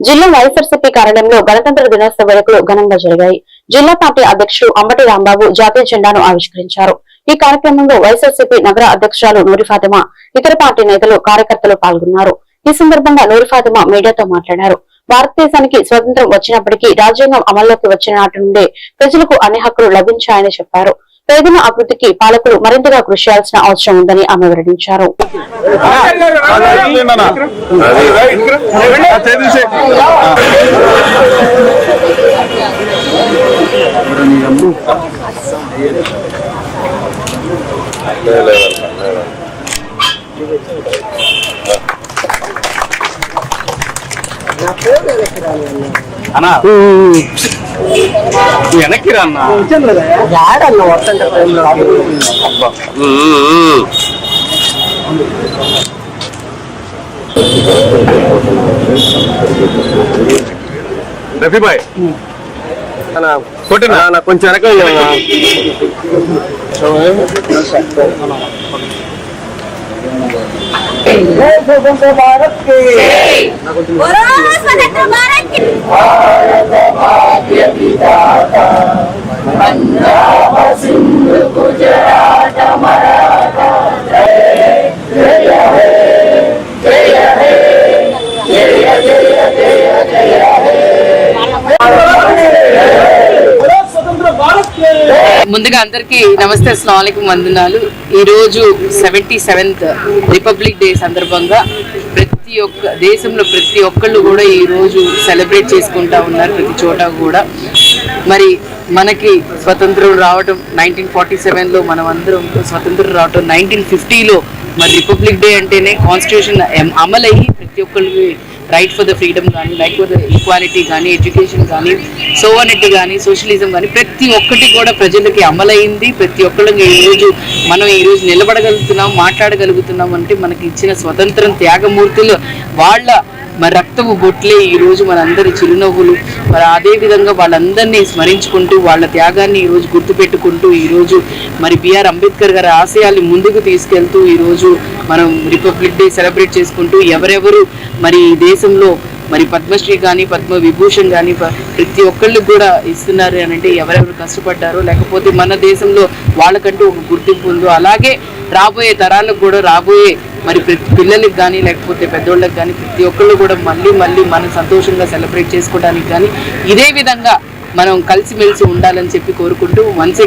జిల్లా వైఎస్ఆర్సీపీ కార్యాలయంలో గణతంత్ర దినోత్సవ వేడుకలు ఘనంగా జరిగాయి. జిల్లా పార్టీ అధ్యక్షుడు అంబటి రాంబాబు జాతీయ జెండాను ఆవిష్కరించారు. ఈ కార్యక్రమంలో వైఎస్ఆర్సీపీ నగర అధ్యక్షురాలు నూరి ఫాతిమా ఇతర పార్టీ నేతలు కార్యకర్తలు పాల్గొన్నారు. ఈ సందర్భంగా నూరి ఫాతిమా మీడియాతో మాట్లాడారు. భారతదేశానికి స్వతంత్రం వచ్చినప్పటికీ రాజ్యాంగం అమల్లోకి వచ్చిన నాటి నుండే ప్రజలకు అన్ని హక్కులు లభించాయని చెప్పారు. పేదల అభివృద్ధికి పాలకులు మరింతగా కృషి చేయాల్సిన అవసరం ఉందని ఆమె వెల్లడించారు. అన్నా వెనక్కి రా అన్న యాడన్న వస్తుంటే టైంలో రఫీబాయ్ కొట్టినా అన్న కొంచెం వెనక ముందుగా అందరికీ నమస్తే అస్సలం వందనాలు. ఈరోజు సెవెంటీ సెవెంత్ రిపబ్లిక్ డే సందర్భంగా ప్రతి ఒక్క దేశంలో ప్రతి ఒక్కళ్ళు కూడా ఈరోజు సెలబ్రేట్ చేసుకుంటా ఉన్నారు ప్రతి చోట కూడా. మరి మనకి స్వతంత్రం రావడం నైన్టీన్ ఫార్టీ సెవెన్లో మనం అందరం స్వతంత్రం రావటం నైన్టీన్ ఫిఫ్టీలో మరి రిపబ్లిక్ డే అంటేనే కాన్స్టిట్యూషన్ అమలయ్యి ప్రతి ఒక్కరికి రైట్ ఫర్ ద ఫ్రీడమ్ కానీ ద ఈక్వాలిటీ కానీ ఎడ్యుకేషన్ కానీ సోవనిటీ కానీ సోషలిజం కానీ ప్రతి ఒక్కటి కూడా ప్రజలకి అమలైంది. ప్రతి ఒక్కళ్ళకి ఈరోజు మనం ఈరోజు నిలబడగలుగుతున్నాం మాట్లాడగలుగుతున్నాం అంటే మనకి ఇచ్చిన స్వతంత్రం త్యాగమూర్తులు వాళ్ళ మరి రక్తపు బొట్లే ఈరోజు మనందరి చిరునవ్వులు. మరి అదేవిధంగా వాళ్ళందరినీ స్మరించుకుంటూ వాళ్ళ త్యాగాన్ని ఈ రోజు గుర్తుపెట్టుకుంటూ ఈరోజు మరి బిఆర్ అంబేద్కర్ గారి ఆశయాల్ని ముందుకు తీసుకెళ్తూ ఈరోజు మనం రిపబ్లిక్ డే సెలబ్రేట్ చేసుకుంటూ ఎవరెవరు మరి దేశంలో మరి పద్మశ్రీ కానీ పద్మ విభూషణ్ కానీ ప్రతి ఒక్కళ్ళు కూడా ఇస్తున్నారు అని అంటే ఎవరెవరు కష్టపడ్డారో లేకపోతే మన దేశంలో వాళ్ళకంటూ ఒక గుర్తింపు ఉందో అలాగే రాబోయే తరాలకు కూడా రాబోయే మరి ప్రతి పిల్లలకి కానీ లేకపోతే పెద్దోళ్ళకి కానీ ప్రతి ఒక్కళ్ళు కూడా మళ్ళీ మళ్ళీ మనం సంతోషంగా సెలబ్రేట్ చేసుకోవడానికి కానీ ఇదే విధంగా మనం కలిసిమెలిసి ఉండాలని చెప్పి కోరుకుంటూ వన్స్